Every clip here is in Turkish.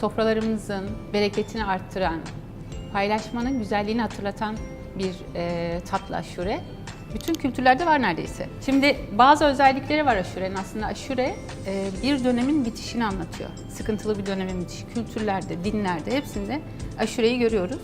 sofralarımızın bereketini arttıran, paylaşmanın güzelliğini hatırlatan bir e, tatlı aşure. Bütün kültürlerde var neredeyse. Şimdi bazı özellikleri var aşurenin. Aslında aşure e, bir dönemin bitişini anlatıyor. Sıkıntılı bir dönemin bitişi. Kültürlerde, dinlerde hepsinde aşureyi görüyoruz.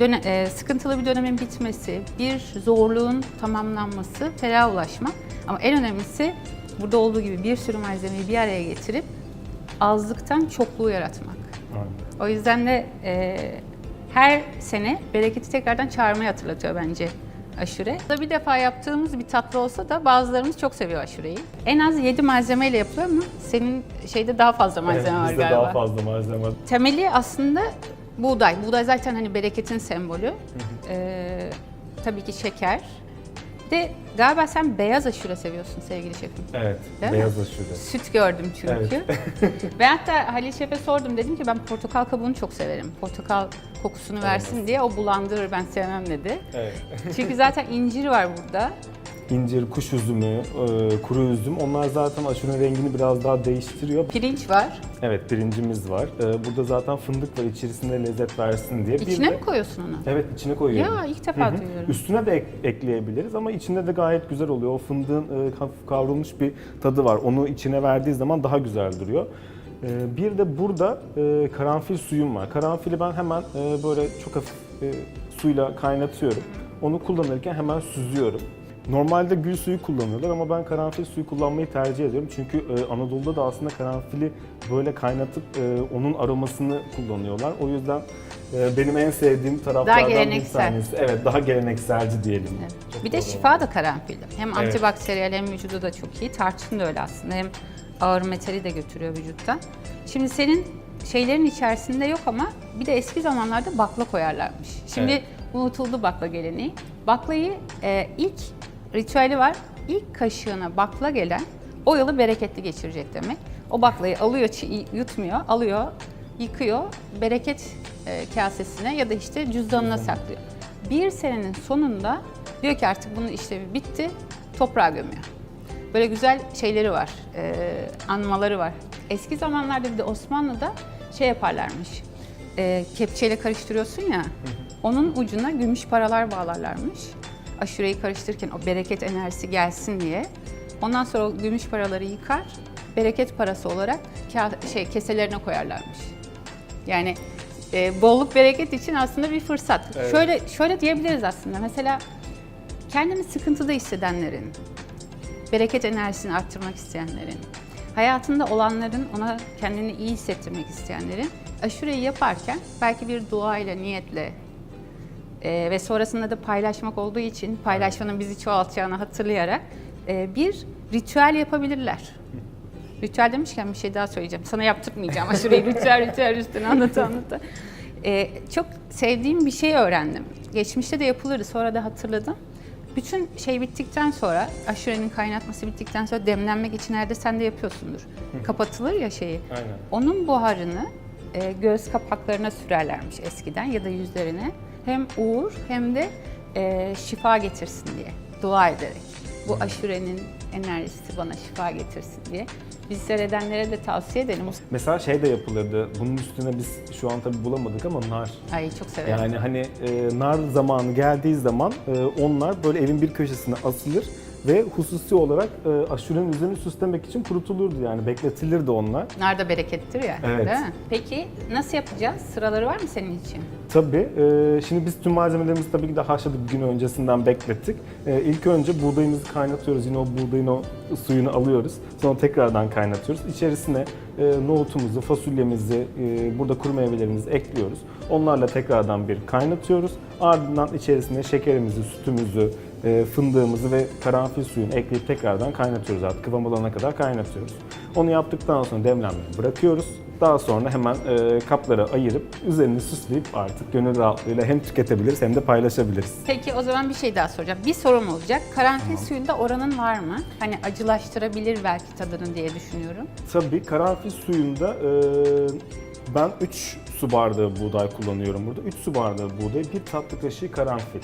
Döne, e, sıkıntılı bir dönemin bitmesi, bir zorluğun tamamlanması, feraha ulaşmak. Ama en önemlisi burada olduğu gibi bir sürü malzemeyi bir araya getirip azlıktan çokluğu yaratmak. O yüzden de e, her sene bereketi tekrardan çağırmayı hatırlatıyor bence aşure. Da bir defa yaptığımız bir tatlı olsa da bazılarımız çok seviyor aşureyi. En az 7 malzemeyle yapılıyor ama senin şeyde daha fazla malzeme var bizde galiba. daha fazla malzeme. Temeli aslında buğday. Buğday zaten hani bereketin sembolü. Ee, tabii ki şeker. De galiba sen beyaz aşure seviyorsun sevgili şefim. Evet, Değil mi? beyaz aşure. Süt gördüm çünkü. ben hatta Halil Şef'e sordum dedim ki ben portakal kabuğunu çok severim. Portakal kokusunu versin diye o bulandırır ben sevmem dedi. Evet. Çünkü zaten incir var burada. İncir, kuş üzümü, e, kuru üzüm onlar zaten aşurenin rengini biraz daha değiştiriyor. Pirinç var. Evet, pirincimiz var. E, Burada zaten fındık var içerisinde lezzet versin diye. İçine de- mi koyuyorsun onu? Evet, içine koyuyorum. Ya ilk defa Hı hı. duyuyorum. Üstüne de ek- ekleyebiliriz ama içinde de gayet güzel oluyor. O fındığın e, kavrulmuş bir tadı var. Onu içine verdiği zaman daha güzel duruyor. E, bir de burada e, karanfil suyum var. Karanfili ben hemen e, böyle çok hafif e, suyla kaynatıyorum. Onu kullanırken hemen süzüyorum. Normalde gül suyu kullanıyorlar ama ben karanfil suyu kullanmayı tercih ediyorum. Çünkü e, Anadolu'da da aslında karanfili böyle kaynatıp e, onun aromasını kullanıyorlar. O yüzden e, benim en sevdiğim taraflardan bir geleneksel. tanesi. Evet, daha gelenekselci diyelim. Çok Bir de doğru. şifa da karanfil. Hem antibakteriyel hem vücuda da çok iyi. Tarçın da öyle aslında. Hem ağır metali de götürüyor vücuttan. Şimdi senin şeylerin içerisinde yok ama bir de eski zamanlarda bakla koyarlarmış. Şimdi Evet. unutuldu bakla geleneği. Baklayı e, ilk ritüeli var. İlk kaşığına bakla gelen o yılı bereketli geçirecek demek. O baklayı alıyor, yutmuyor, alıyor, yıkıyor, bereket e, kasesine ya da işte cüzdanına saklıyor. Bir senenin sonunda diyor ki artık bunun işlevi bitti, toprağa gömüyor. Böyle güzel şeyleri var, e, anmaları var. Eski zamanlarda bir de Osmanlı'da şey yaparlarmış, e, kepçeyle karıştırıyorsun ya, onun ucuna gümüş paralar bağlarlarmış. Aşureyi karıştırırken o bereket enerjisi gelsin diye. Ondan sonra o gümüş paraları yıkar, bereket parası olarak şey keselerine koyarlarmış. Yani e, bolluk bereket için aslında bir fırsat. Evet. Şöyle şöyle diyebiliriz aslında. Mesela kendini sıkıntıda hissedenlerin, bereket enerjisini arttırmak isteyenlerin, hayatında olanların ona kendini iyi hissettirmek isteyenlerin aşureyi yaparken belki bir duayla, niyetle e, ve sonrasında da paylaşmak olduğu için paylaşmanın bizi çoğaltacağını hatırlayarak e, bir ritüel yapabilirler. Ritüel demişken bir şey daha söyleyeceğim. Sana yaptırmayacağım aşureyi ritüel ritüel üstüne anlata anlata. E, çok sevdiğim bir şey öğrendim. Geçmişte de yapılırdı sonra da hatırladım. Bütün şey bittikten sonra, aşurenin kaynatması bittikten sonra demlenmek için nerede sen de yapıyorsundur. Kapatılır ya şeyi. Aynen. Onun buharını e, göz kapaklarına sürerlermiş eskiden ya da yüzlerine. Hem uğur hem de e, şifa getirsin diye dua ederek. Bu aşurenin enerjisi bana şifa getirsin diye. Biz seyredenlere de tavsiye edelim. Mesela şey de yapılırdı. Bunun üstüne biz şu an tabii bulamadık ama nar. Ay çok severim. Yani hani e, nar zamanı geldiği zaman e, onlar böyle evin bir köşesine asılır ve hususi olarak e, aşurenin üzerini süslemek için kurutulurdu yani bekletilirdi onlar. Nar da berekettir ya. Evet. Değil mi? Peki nasıl yapacağız? Sıraları var mı senin için? Tabii. e, şimdi biz tüm malzemelerimizi tabii ki de haşladık gün öncesinden beklettik. E, ilk önce buğdayımızı kaynatıyoruz. Yine o buğdayın o suyunu alıyoruz. Sonra tekrardan kaynatıyoruz. İçerisine e, nohutumuzu, fasulyemizi, e, burada kuru meyvelerimizi ekliyoruz. Onlarla tekrardan bir kaynatıyoruz. Ardından içerisine şekerimizi, sütümüzü, fındığımızı ve karanfil suyunu ekleyip tekrardan kaynatıyoruz artık. Kıvam alana kadar kaynatıyoruz. Onu yaptıktan sonra demlenmeye bırakıyoruz. Daha sonra hemen e, kaplara ayırıp üzerini süsleyip artık gönül rahatlığıyla hem tüketebiliriz hem de paylaşabiliriz. Peki o zaman bir şey daha soracağım. Bir sorum olacak. Karanfil suyunda oranın var mı? Hani acılaştırabilir belki tadını diye düşünüyorum. Tabii karanfil suyunda e, ben 3 su bardağı buğday kullanıyorum burada. 3 su bardağı buğday, 1 tatlı kaşığı karanfil.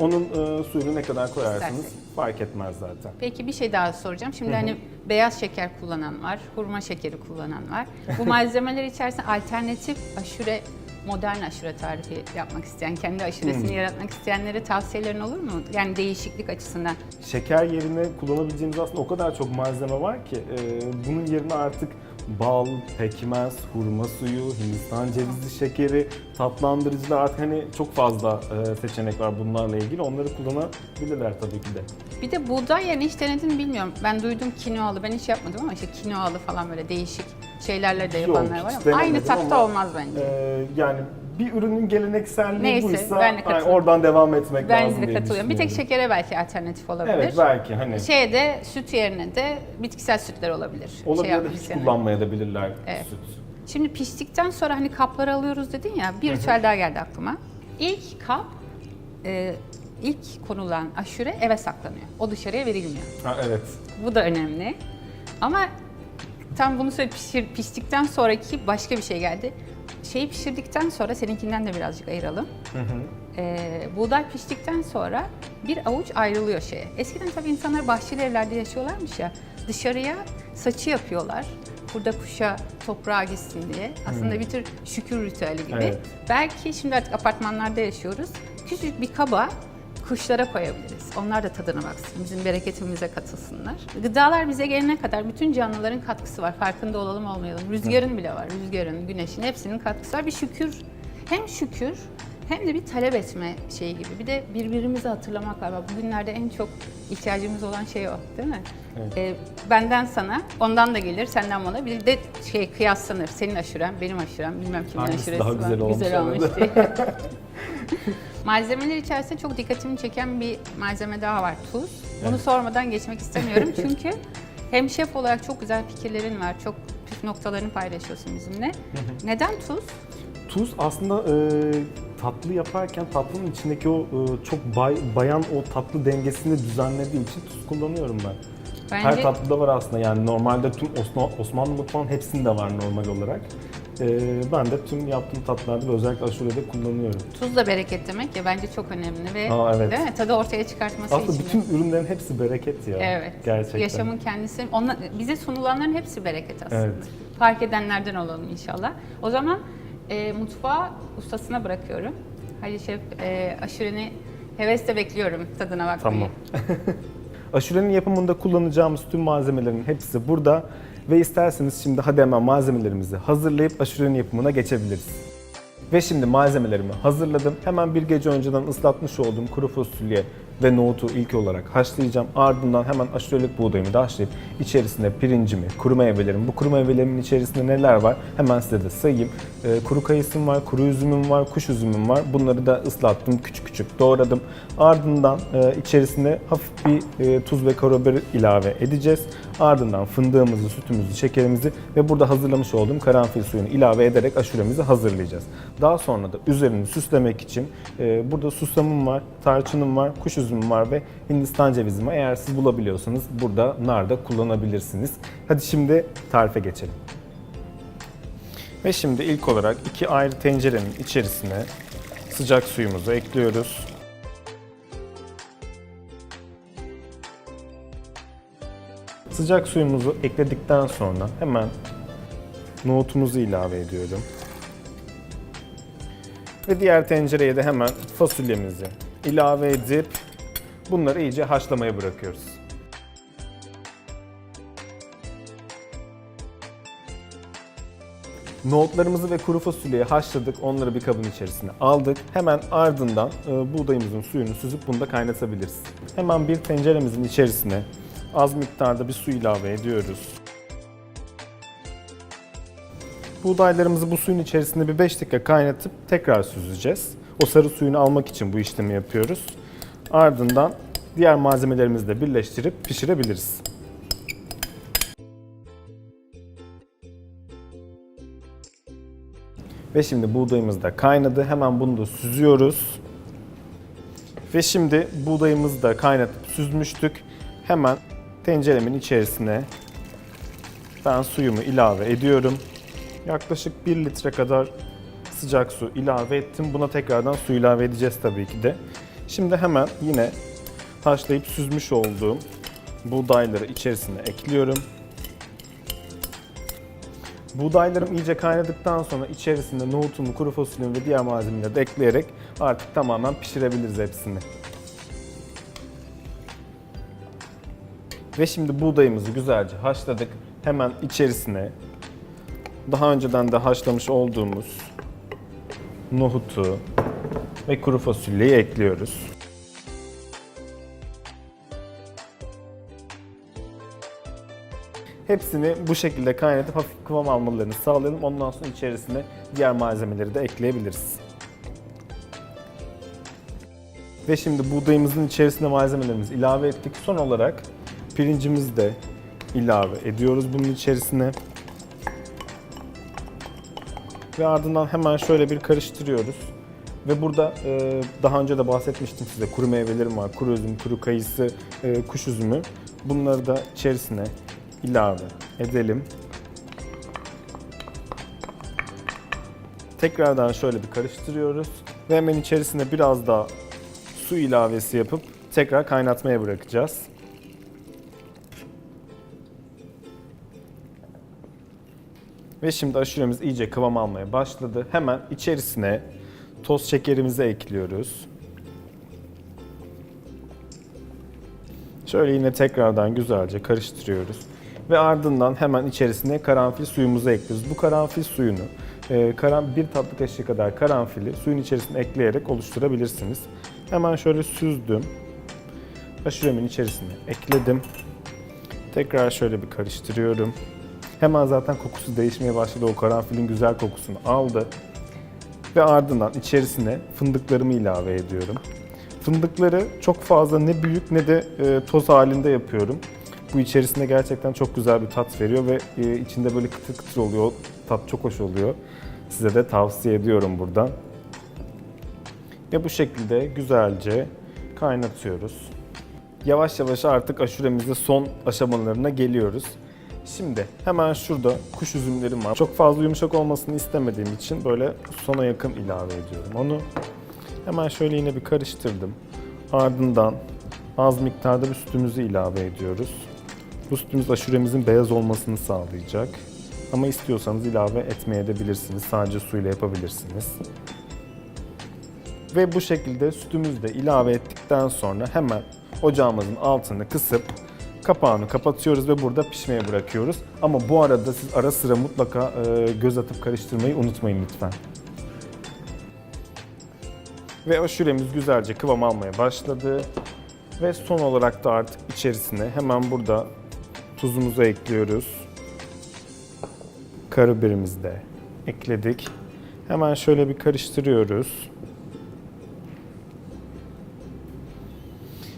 Onun e, suyunu ne kadar koyarsanız İstersek. fark etmez zaten. Peki bir şey daha soracağım. Şimdi hani beyaz şeker kullanan var, hurma şekeri kullanan var. Bu malzemeler içerisinde alternatif aşure, modern aşure tarifi yapmak isteyen, kendi aşuresini yaratmak isteyenlere tavsiyelerin olur mu? Yani değişiklik açısından. Şeker yerine kullanabileceğimiz aslında o kadar çok malzeme var ki e, bunun yerine artık bal, pekmez, hurma suyu, Hindistan cevizi şekeri, tatlandırıcılar artık hani çok fazla e, seçenek var bunlarla ilgili. Onları kullanabilirler tabii ki de. Bir de buğday yerine hiç denedin mi bilmiyorum. Ben duydum kinoalı, ben hiç yapmadım ama işte kinoalı falan böyle değişik şeylerle de Yok, yapanlar hiç var ama denemedim aynı tatta ama, olmaz bence. E, yani bir ürünün gelenekselliği Neyse, buysa ben de katılıyorum. oradan devam etmek lazım ben de diye katılıyorum. Bir tek düşünüyorum. şekere belki alternatif olabilir. Evet belki hani Şeyde süt yerine de bitkisel sütler olabilir. olabilir Şey ya da yapmak hiç isteyenler. kullanmayabilirler Evet. süt. Şimdi piştikten sonra hani kapları alıyoruz dedin ya bir ritüel daha geldi aklıma. İlk kap e, ilk konulan aşure eve saklanıyor. O dışarıya verilmiyor. Ha, evet. Bu da önemli. Ama tam bunu söyle pişir, piştikten sonraki başka bir şey geldi. Şeyi pişirdikten sonra seninkinden de birazcık ayıralım. Ee, buğday piştikten sonra bir avuç ayrılıyor şeye. Eskiden tabii insanlar bahçeli evlerde yaşıyorlarmış ya. Dışarıya saçı yapıyorlar. Burada kuşa toprağa gitsin diye. Aslında bir tür şükür ritüeli gibi. Evet. Belki şimdi artık apartmanlarda yaşıyoruz. Küçük bir kaba kuşlara koyabiliriz. Onlar da tadına baksın, bizim bereketimize katılsınlar. Gıdalar bize gelene kadar bütün canlıların katkısı var. Farkında olalım olmayalım. Rüzgarın bile var. Rüzgarın, güneşin hepsinin katkısı var. Bir şükür, hem şükür hem de bir talep etme şeyi gibi. Bir de birbirimizi hatırlamak var. Bugünlerde en çok ihtiyacımız olan şey o değil mi? Evet. Ee, benden sana, ondan da gelir, senden bana. Bir de şey kıyaslanır. Senin aşuren, benim aşurem, bilmem kimin Hangisi aşuresi daha var. güzel olmuş, güzel olmuş diye. Malzemeler içerisinde çok dikkatimi çeken bir malzeme daha var, tuz. Bunu Evet. sormadan geçmek istemiyorum çünkü hem şef olarak çok güzel fikirlerin var, çok püf noktalarını paylaşıyorsun bizimle. Neden tuz? Tuz aslında e, tatlı yaparken tatlının içindeki o e, çok bay, bayan o tatlı dengesini düzenlediği için tuz kullanıyorum ben. Bence Her tatlıda var aslında yani normalde tüm Osman, Osmanlı mutfağının hepsinde var normal olarak. E, ben de tüm yaptığım tatlılarda ve özellikle aşurede kullanıyorum. tuz da bereket demek ya bence çok önemli ve Aa, evet. değil mi? Tadı ortaya çıkartması Aslında için. bütün ürünlerin hepsi bereket ya. Evet. Gerçekten. Yaşamın kendisi, onlar, bize sunulanların hepsi bereket aslında. Evet. Fark edenlerden olalım inşallah. O zaman e, mutfağı ustasına bırakıyorum. Halil Şef, e, aşureni hevesle bekliyorum tadına bakmayı. Tamam. Aşurenin yapımında kullanacağımız tüm malzemelerin hepsi burada ve isterseniz şimdi hadi hemen malzemelerimizi hazırlayıp aşurenin yapımına geçebiliriz. Ve şimdi malzemelerimi hazırladım. Hemen bir gece önceden ıslatmış olduğum kuru fasulye ve nohutu ilk olarak haşlayacağım. Ardından hemen aşurelik buğdayımı da haşlayıp içerisine pirincimi, kuru meyvelerimi, bu kuru meyvelerimin içerisinde neler var hemen size de sayayım. Ee, kuru kayısım var, kuru üzümüm var, kuş üzümüm var. Bunları da ıslattım, küçük küçük doğradım. Ardından e, içerisine hafif bir e, tuz ve karabiber ilave edeceğiz. Ardından fındığımızı, sütümüzü, şekerimizi ve burada hazırlamış olduğum karanfil suyunu ilave ederek aşuremizi hazırlayacağız. Daha sonra da üzerini süslemek için e, burada susamım var, tarçınım var, kuş üzümüm var ve Hindistan cevizim var. Eğer siz bulabiliyorsanız burada nar da kullanabilirsiniz. Hadi şimdi tarife geçelim. Ve şimdi ilk olarak iki ayrı tencerenin içerisine sıcak suyumuzu ekliyoruz. Sıcak suyumuzu ekledikten sonra hemen nohutumuzu ilave ediyorum. Ve diğer tencereye de hemen fasulyemizi ilave edip bunları iyice haşlamaya bırakıyoruz. Nohutlarımızı ve kuru fasulyeyi haşladık. Onları bir kabın içerisine aldık. Hemen ardından e, buğdayımızın suyunu süzüp bunu da kaynatabiliriz. Hemen bir tenceremizin içerisine az miktarda bir su ilave ediyoruz. Buğdaylarımızı bu suyun içerisinde bir 5 dakika kaynatıp tekrar süzeceğiz. O sarı suyunu almak için bu işlemi yapıyoruz. Ardından diğer malzemelerimizi de birleştirip pişirebiliriz. Ve şimdi buğdayımız da kaynadı. Hemen bunu da süzüyoruz. Ve şimdi buğdayımızı da kaynatıp süzmüştük. Hemen tenceremin içerisine ben suyumu ilave ediyorum. Yaklaşık 1 litre kadar sıcak su ilave ettim. Buna tekrardan su ilave edeceğiz tabii ki de. Şimdi hemen yine haşlayıp süzmüş olduğum buğdayları içerisine ekliyorum. Buğdaylarım iyice kaynadıktan sonra içerisine nohutumu, kuru fasulyemi ve diğer malzemeleri de ekleyerek artık tamamen pişirebiliriz hepsini. Ve şimdi buğdayımızı güzelce haşladık. Hemen içerisine daha önceden de haşlamış olduğumuz nohutu ve kuru fasulyeyi ekliyoruz. Hepsini bu şekilde kaynatıp hafif kıvam almalarını sağlayalım. Ondan sonra içerisine diğer malzemeleri de ekleyebiliriz. Ve şimdi buğdayımızın içerisine malzemelerimizi ilave ettik. Son olarak pirincimizi de ilave ediyoruz bunun içerisine. Ve ardından hemen şöyle bir karıştırıyoruz. Ve burada e, daha önce de bahsetmiştim size kuru meyvelerim var. Kuru üzüm, kuru kayısı, e, kuş üzümü. Bunları da içerisine ilave edelim. Tekrardan şöyle bir karıştırıyoruz. Ve hemen içerisine biraz daha su ilavesi yapıp tekrar kaynatmaya bırakacağız. Ve şimdi aşuremiz iyice kıvam almaya başladı. Hemen içerisine toz şekerimizi ekliyoruz. Şöyle yine tekrardan güzelce karıştırıyoruz. Ve ardından hemen içerisine karanfil suyumuzu ekliyoruz. Bu karanfil suyunu e, karan, bir tatlı kaşığı kadar karanfili suyun içerisine ekleyerek oluşturabilirsiniz. Hemen şöyle süzdüm. Aşuremin içerisine ekledim. Tekrar şöyle bir karıştırıyorum. Hemen zaten kokusu değişmeye başladı. O karanfilin güzel kokusunu aldı. Ve ardından içerisine fındıklarımı ilave ediyorum. Fındıkları çok fazla ne büyük ne de e, toz halinde yapıyorum. Bu içerisinde gerçekten çok güzel bir tat veriyor ve e, içinde böyle kıtır kıtır oluyor. Tat çok hoş oluyor. Size de tavsiye ediyorum buradan. Ve bu şekilde güzelce kaynatıyoruz. Yavaş yavaş artık aşuremizde son aşamalarına geliyoruz. Şimdi hemen şurada kuş üzümlerim var. Çok fazla yumuşak olmasını istemediğim için böyle sona yakın ilave ediyorum onu. Hemen şöyle yine bir karıştırdım. Ardından az miktarda bir sütümüzü ilave ediyoruz. Bu sütümüz aşuremizin beyaz olmasını sağlayacak. Ama istiyorsanız ilave etmeye de bilirsiniz. Sadece suyla yapabilirsiniz. Ve bu şekilde sütümüzü de ilave ettikten sonra hemen ocağımızın altını kısıp kapağını kapatıyoruz ve burada pişmeye bırakıyoruz. Ama bu arada siz ara sıra mutlaka e, göz atıp karıştırmayı unutmayın lütfen. Ve aşuremiz güzelce kıvam almaya başladı. Ve son olarak da artık içerisine hemen burada tuzumuzu ekliyoruz. Karabiberimizi de ekledik. Hemen şöyle bir karıştırıyoruz.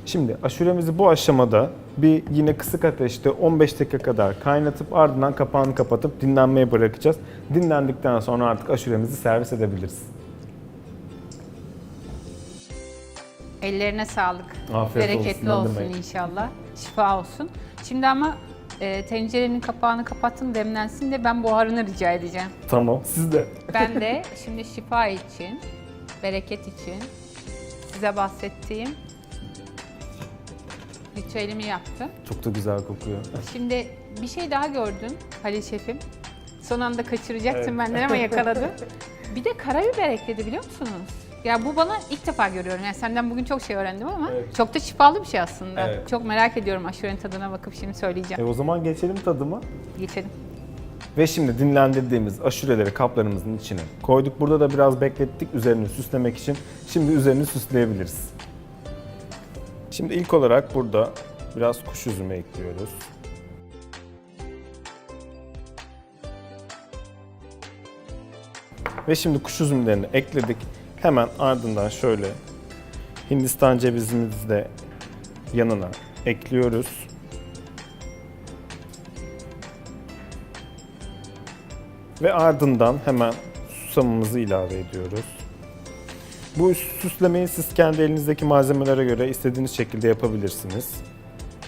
Şimdi aşuremizi bu aşamada bir yine kısık ateşte 15 dakika kadar kaynatıp ardından kapağını kapatıp dinlenmeye bırakacağız. Dinlendikten sonra artık aşuremizi servis edebiliriz. Ellerine sağlık. Afiyet Bereketli olsun, olsun, demek. inşallah. Şifa olsun. Şimdi ama e, tencerenin kapağını kapattın demlensin de ben buharını rica edeceğim. Tamam, siz de. Ben de şimdi şifa için, bereket için size bahsettiğim ritüelimi yaptım. Çok da güzel kokuyor. Şimdi bir şey daha gördüm Halil Şef'im. Son anda kaçıracaktım Evet. benden ama yakaladım. bir de karabiber ekledi biliyor musunuz? Ya bu bana ilk defa görüyorum. Yani senden bugün çok şey öğrendim ama Evet. çok da şifalı bir şey aslında. Evet. Çok merak ediyorum aşurenin tadına bakıp şimdi söyleyeceğim. E o zaman geçelim tadıma. Geçelim. Ve şimdi dinlendirdiğimiz aşureleri kaplarımızın içine koyduk. Burada da biraz beklettik üzerini süslemek için. Şimdi üzerini süsleyebiliriz. Şimdi ilk olarak burada biraz kuş üzümü ekliyoruz. Ve şimdi kuş üzümlerini ekledik. Hemen ardından şöyle Hindistan cevizimizi de yanına ekliyoruz. Ve ardından hemen susamımızı ilave ediyoruz. Bu süslemeyi siz kendi elinizdeki malzemelere göre istediğiniz şekilde yapabilirsiniz.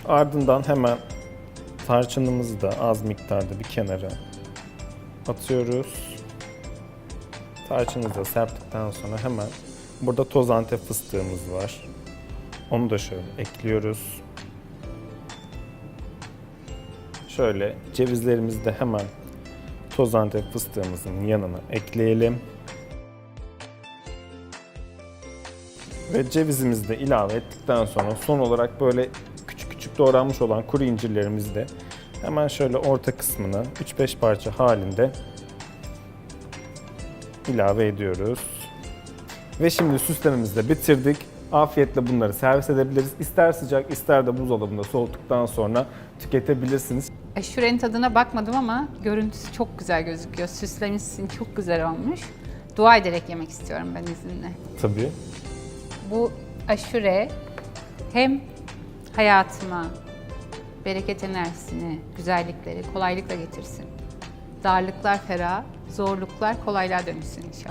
Ardından hemen tarçınımızı da az miktarda bir kenara atıyoruz. Tarçınımızı da serptikten sonra hemen burada toz antep fıstığımız var. Onu da şöyle ekliyoruz. Şöyle cevizlerimizi de hemen toz antep fıstığımızın yanına ekleyelim. Ve cevizimizi de ilave ettikten sonra son olarak böyle küçük küçük doğranmış olan kuru incirlerimizi de hemen şöyle orta kısmına 3-5 parça halinde ilave ediyoruz. Ve şimdi süslememizi de bitirdik. Afiyetle bunları servis edebiliriz. İster sıcak ister de buzdolabında soğuttuktan sonra tüketebilirsiniz. Aşurenin tadına bakmadım ama görüntüsü çok güzel gözüküyor. Süslemişsin, çok güzel olmuş. Dua ederek yemek istiyorum ben izinle. Tabii. Bu aşure hem hayatıma bereket enerjisini, güzellikleri kolaylıkla getirsin. Darlıklar ferah, zorluklar kolaylığa dönüşsün inşallah.